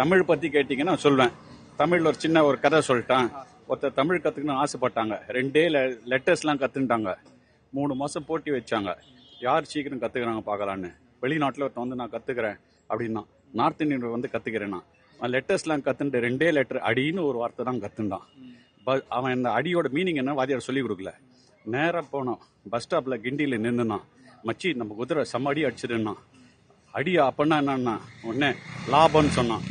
தமிழ் பத்தி கேட்டீங்கன்னா சொல்லுவேன் தமிழ்ல ஒரு சின்ன ஒரு கதை சொல்லிட்டேன். ஒருத்தர் தமிழ் கத்துக்கணும்னு ஆசைப்பட்டாங்க. ரெண்டே லெட்டர்ஸ்லாம் கத்துட்டாங்க மூணு மாசம் போட்டி வச்சாங்க. யார் சீக்கிரம் கத்துக்கிறாங்க பார்க்கலான்னு. வெளிநாட்டில் ஒருத்தன் வந்து நான் கத்துக்கிறேன் அப்படின்னா நார்த் இந்தியன் வந்து கத்துக்கிறேன்னா லெட்டர்ஸ்லாம் கத்துட்டு ரெண்டே லெட்டர் அடின்னு ஒரு வார்த்தை தான் கத்துண்டான் அவன் இந்த அடியோட மீனிங் என்ன வாதியார் சொல்லி கொடுக்கல. நேராக போனோம் பஸ் ஸ்டாப்பில் கிண்டியில் நின்றுனான் மச்சி நம்ம குதிரை செம்ம அடி அடிச்சிருன்னா அடியா அப்பன்னா என்னன்னா உடனே லாபம்னு சொன்னான்.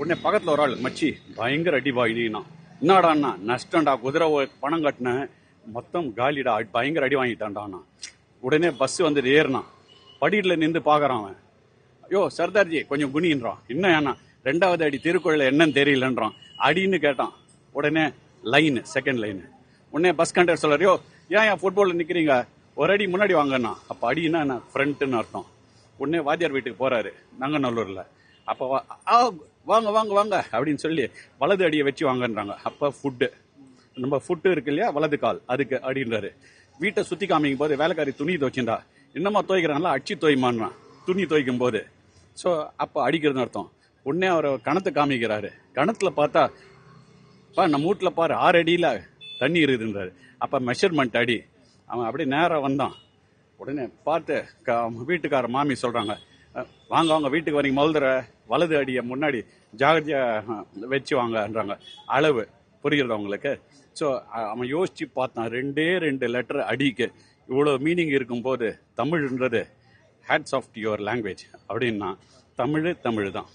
உடனே பக்கத்தில் ஒரு ஆள் மச்சி பயங்கர அடி வாங்கினா என்னடாண்ணா நஷ்டம்டா குதிரை பணம் கட்டினேன் மொத்தம் காலிடா அடி- பயங்கர அடி வாங்கிட்டான்டாண்ணா. உடனே பஸ் வந்து ஏறினான். படியில் நின்று பார்க்குறான் அவன். யோ சர்தார்ஜி கொஞ்சம் குனின்றான் இன்னும் ஏன்னா ரெண்டாவது அடி திருக்குறள் என்னன்னு தெரியலன்றான். அடின்னு கேட்டான். உடனே லைனு செகண்ட் லைனு உடனே பஸ் கண்டக்டர் சொல்றாரு யோ ஏன் ஏன் ஃபுட்பாலில் நிற்கிறீங்க ஒரு அடி முன்னாடி வாங்கண்ணா. அப்போ அடின்னா என்ன? ஃப்ரண்ட்டுன்னு அர்த்தம். உடனே வாத்தியார் வீட்டுக்கு போகிறாரு நாங்கநல்லூரில். அப்போ வாங்க வாங்க வாங்க அப்படின்னு சொல்லி வலது அடியை வச்சு வாங்கன்றாங்க. அப்போ ஃபுட்டு நம்ம ஃபுட்டு இருக்கு இல்லையா? வலது கால். அதுக்கு அப்படின்றாரு. வீட்டை சுற்றி காமிக்கும் போது வேலைக்காரி துணி துவைச்சுண்டா என்னம்மா துவைக்கிறாங்களா? அடிச்சு துவைமான்றான் துணி துவைக்கும் போது ஸோ அப்போ அடிக்கிறதுன்னு அர்த்தம். உடனே அவர் கணத்தை காமிக்கிறாரு. கணத்தில் பார்த்தா பா நம்ம வீட்டில் பாரு ஆறு அடியில் தண்ணி இருக்குதுன்றாரு. அப்போ மெஷர்மெண்ட் அடி. அவன் அப்படியே நேராக வந்தான். உடனே பார்த்து க- வீட்டுக்கார மாமி சொல்கிறாங்க வாங்க வாங்க வீட்டுக்கு வரீங்க மொதல்தர வலது அடியை முன்னாடி ஜாகிரதையா வச்சு வாங்கன்றாங்க. அளவு புரியுறதா உங்களுக்கு? ஸோ அவன் யோசிச்சு பார்த்தான் ரெண்டே ரெண்டு லெட்டர் அடிக்கு. இவ்வளோ மீனிங் இருக்கும்போது தமிழ்ன்றது ஹேட்ஸ் ஆஃப் யுவர் லாங்குவேஜ் அப்படின்னா தமிழ் தமிழ் தான்